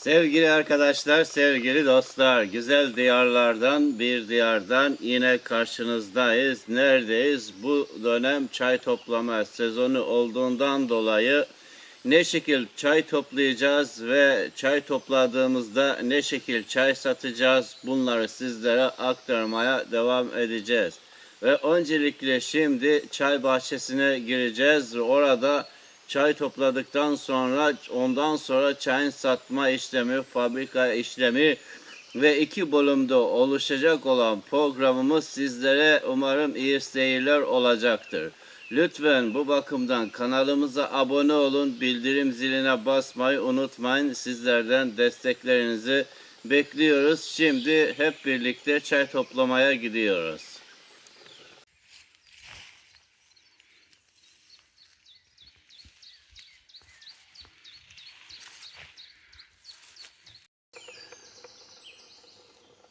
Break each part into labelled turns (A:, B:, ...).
A: Sevgili arkadaşlar, sevgili dostlar, güzel diyarlardan bir diyardan yine karşınızdayız. Neredeyiz? Bu dönem çay toplama sezonu olduğundan dolayı ne şekil çay toplayacağız ve çay topladığımızda ne şekil çay satacağız bunları sizlere aktarmaya devam edeceğiz. Ve öncelikle şimdi çay bahçesine gireceğiz. Orada çay topladıktan sonra ondan sonra çayın satma işlemi, fabrika işlemi ve iki bölümde oluşacak olan programımız sizlere umarım iyi seyirler olacaktır. Lütfen bu bakımdan kanalımıza abone olun, bildirim ziline basmayı unutmayın. Sizlerden desteklerinizi bekliyoruz. Şimdi hep birlikte çay toplamaya gidiyoruz.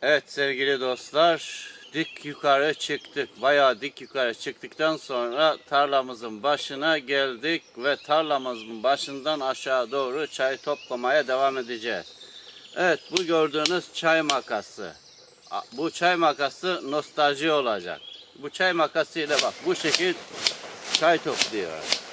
A: Evet sevgili dostlar, dik yukarı çıktık. Bayağı dik yukarı çıktıktan sonra tarlamızın başına geldik ve tarlamızın başından aşağı doğru çay toplamaya devam edeceğiz. Evet bu gördüğünüz çay makası. Bu çay makası nostalji olacak. Bu çay makasıyla bak bu şekil çay topluyor.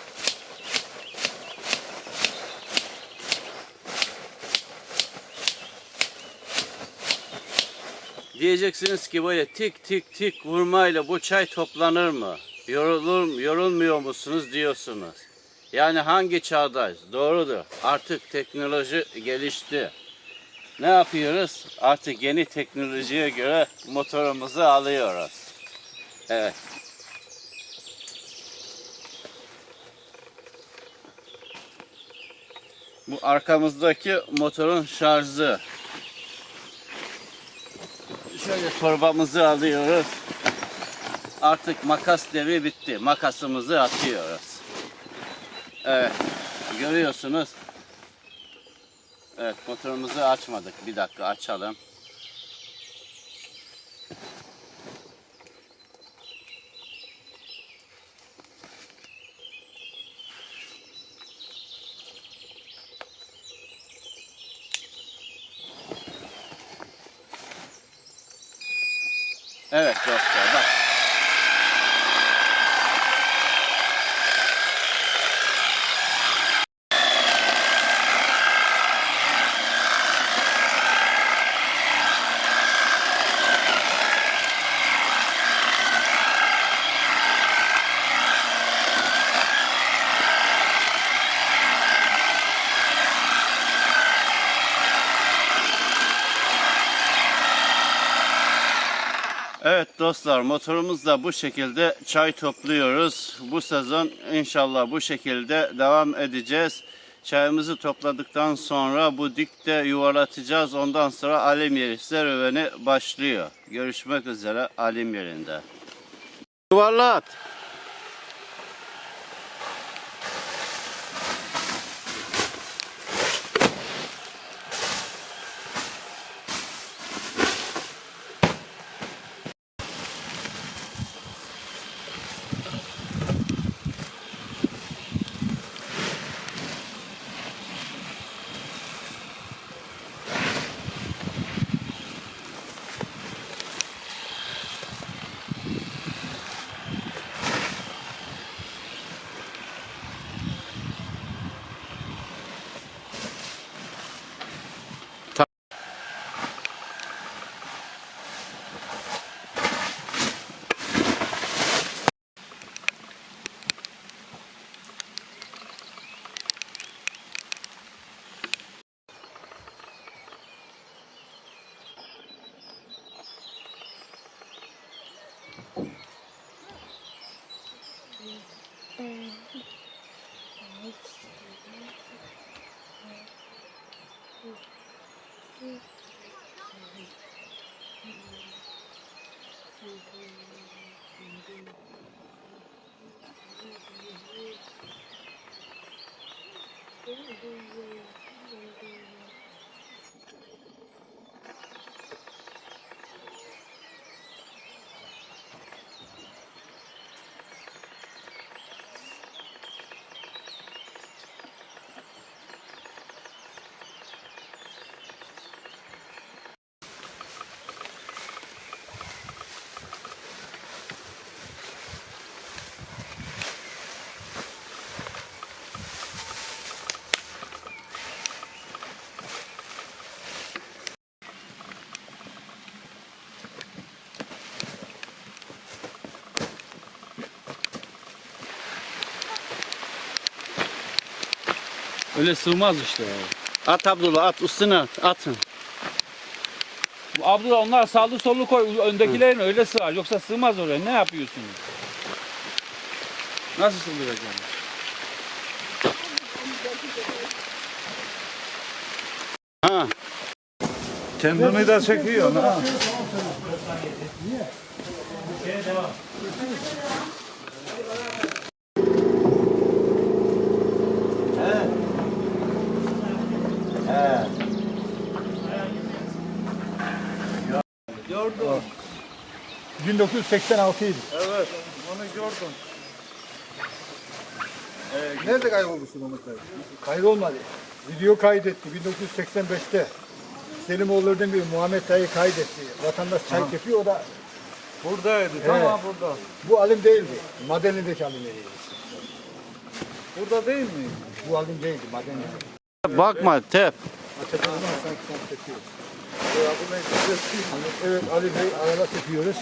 A: Diyeceksiniz ki böyle tik tik tik vurmayla bu çay toplanır mı? Yorulur, yorulmuyor musunuz diyorsunuz. Yani hangi çağdayız? Doğrudur. Artık teknoloji gelişti. Ne yapıyoruz? Artık yeni teknolojiye göre motorumuzu alıyoruz. Evet. Bu arkamızdaki motorun şarjı. Şöyle torbamızı alıyoruz. Artık makas devri bitti. Makasımızı atıyoruz. Evet. Görüyorsunuz. Evet motorumuzu açmadık. Bir dakika açalım. Evet dostlar bak. Evet dostlar motorumuzla bu şekilde çay topluyoruz. Bu sezon inşallah bu şekilde devam edeceğiz. Çayımızı topladıktan sonra bu dikte yuvarlatacağız. Ondan sonra alim yeri serüveni başlıyor. Görüşmek üzere alim yerinde. Yuvarlat. Oh, yeah.
B: Öyle sığmaz işte.
A: At Abdullah at üstüne at. Atın.
B: Abdullah onlar sağlı sollu koy. Öndekilerin öyle sığar. Yoksa sığmaz oraya. Ne yapıyorsunuz? Nasıl sığdıracağım?
A: Ha.
C: Kendini de çekiyor ha.
D: Gördüm. 1986 idi.
C: Evet, onu gördüm.
D: Nerede kaybolmuşsun Mehmet Bey? Kaybolmadı. Video kaydetti 1985'te. Selimoğulları'nın bir Muhammed Dayı kaydetti. Vatandaş çay yapıyor o da
C: Buradaydı,
D: Evet.
C: tamam burada.
D: bu alim değildi. Madenli'deki alim değildi.
C: Burada değil mi?
D: Bu alim değildi, Madenli'de.
A: Bakma tep.
D: Zaman sanki sanki tepiyor. Evet Ali Bey araba tepiyoruz.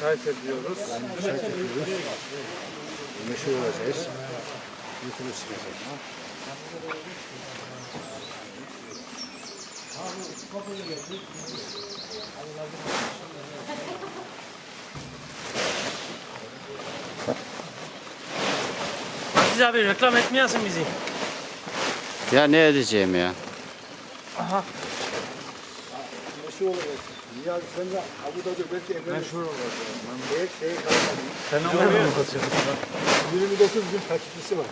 C: Çay ediyoruz.
D: Çay tepiyoruz. Meşhur olacağız. YouTube'a çıkacağız.
E: Aziz abi reklam etmeyesin bizi.
A: Ya ne edeceğim ya?
D: Meşhur olacağız. Ya sen de Abu Dhabi belki evlenir. Meşhur olacağız. Şey, şey kalmadı.
C: Fenomen olacak.
D: 29 bin takipçisi var.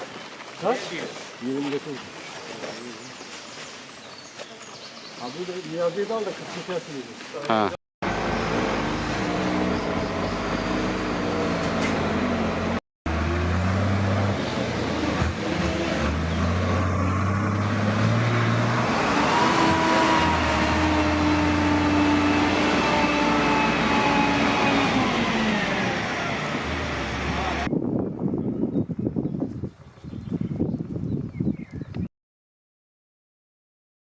D: Kaç? 29 bin. Abu Dhabi Niyazi'yi de al da 42 atıyor.
A: Ha.